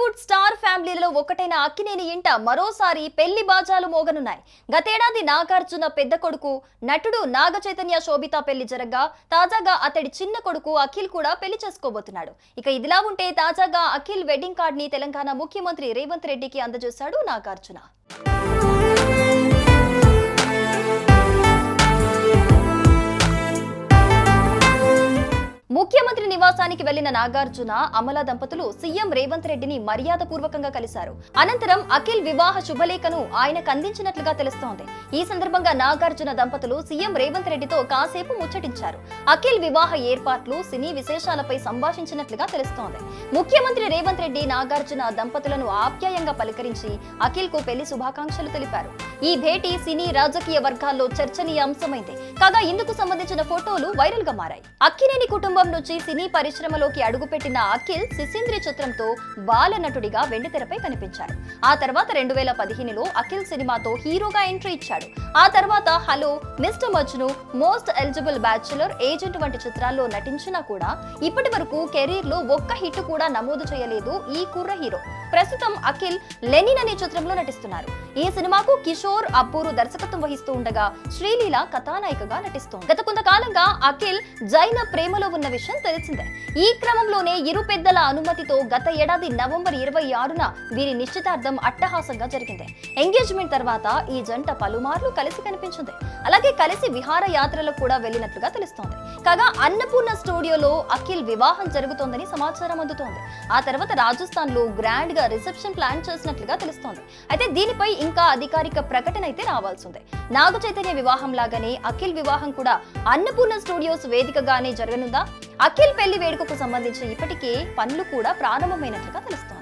Tollywood star ఫ్యామిలీలో ఒకటైన అక్కినేని ఇంట మరోసారి పెళ్ళి బాజాలు మోగనున్నాయి. గతేడాది నాగార్జున పెద్ద కొడుకు నటుడు నాగ చైతన్య శోభిత పెళ్ళి జరగ్గా తాజాగా అతడి చిన్న కొడుకు అఖిల్ కూడా పెళ్ళి చేసుకోబోతున్నాడు. ఇక ఇదిలా ఉంటే తాజాగా అఖిల్ వెడ్డింగ్ కార్డ్ని తెలంగాణ ముఖ్యమంత్రి రేవంత్ రెడ్డికి అందజేశాడు నాగార్జున. ముఖ్యమంత్రి నివాసానికి వెళ్ళిన నాగార్జున అమల దంపతులు సీఎం రేవంత్ రెడ్డిని మర్యాదపూర్వకంగా కలిశారు. అనంతరం అఖిల్ వివాహ శుభలేఖను ఆయనకు అందించినట్లుగా తెలుస్తోంది. ఈ సందర్భంగా నాగార్జున దంపతులు సీఎం రేవంత్ రెడ్డితో కాసేపు ముచ్చటించారు. అఖిల్ వివాహ ఏర్పాట్లు సినీ విశేషాలపై సంభాషించినట్లుగా తెలుస్తోంది. ముఖ్యమంత్రి రేవంత్ రెడ్డి నాగార్జున దంపతులను ఆప్యాయంగా పలకరించి అఖిల్కు పెళ్ళి శుభాకాంక్షలు తెలిపారు. ఈ భేటీ సినీ రాజకీయ వర్గాల్లో చర్చనీయాంశమైంది కాగా ఇందుకు సంబంధించిన ఫోటోలు వైరల్గా మారాయి. అక్కినేని కుటుంబం నుంచి సినీ పరిశ్రమలోకి అడుగుపెట్టిన అఖిల్ సిసింద్రి చిత్రంతో బాల నటుడిగా వెండితెరపై కనిపించారు. ఆ తర్వాత రెండు వేల పదిహేనులో అఖిల్ సినిమాతో హీరోగా ఎంట్రీ ఇచ్చాడు. ఆ తర్వాత hello mister Majnu most eligible bachelor agent వంటి చిత్రాల్లో నటించినా కూడా ఇప్పటి వరకు కెరీర్లో ఒక్క హిట్ కూడా నమోదు చేయలేదు ఈ కుర్ర హీరో. ప్రస్తుతం అఖిల్ లెనిన్ అనే చిత్రంలో నటిస్తున్నారు. ఈ సినిమాకు కిషోర్ అబ్బూరు దర్శకత్వం వహిస్తూ ఉండగా శ్రీలీల కథానాయికగా నటిస్తోంది. గత కొంతకాలంగా అఖిల్ జైన ప్రేమలో ఉన్న విషయం తెలిసిందే. ఈ క్రమంలోనే ఇరు పెద్దల అనుమతితో గత ఏడాది నవంబర్ ఇరవై ఆరున వీరి నిశ్చితార్థం అట్టహాసంగా జరిగింది. ఎంగేజ్మెంట్ తర్వాత ఈ జంట పలుమార్లు కలిసి కనిపించింది. అలాగే కలిసి విహార యాత్రలకు కూడా వెళ్ళినట్లుగా తెలుస్తోంది. కాగా అన్నపూర్ణ స్టూడియోలో అఖిల్ వివాహం జరుగుతోందని సమాచారం అందుతోంది. ఆ తర్వాత రాజస్థాన్లో గ్రాండ్గా రిసెప్షన్ ప్లాన్ చేసినట్లుగా తెలుస్తోంది. అయితే దీనిపై ఇంకా అధికారిక ప్రకటన అయితే రావాల్సిందే నాగ చైతన్య వివాహం లాగానే అఖిల్ వివాహం కూడా అన్నపూర్ణ స్టూడియోస్ వేదికగానే జరగనుందా? అఖిల్ పెళ్ళి వేడుకకు సంబంధించి ఇప్పటికే పనులు కూడా ప్రారంభమైనట్లుగా తెలుస్తోంది.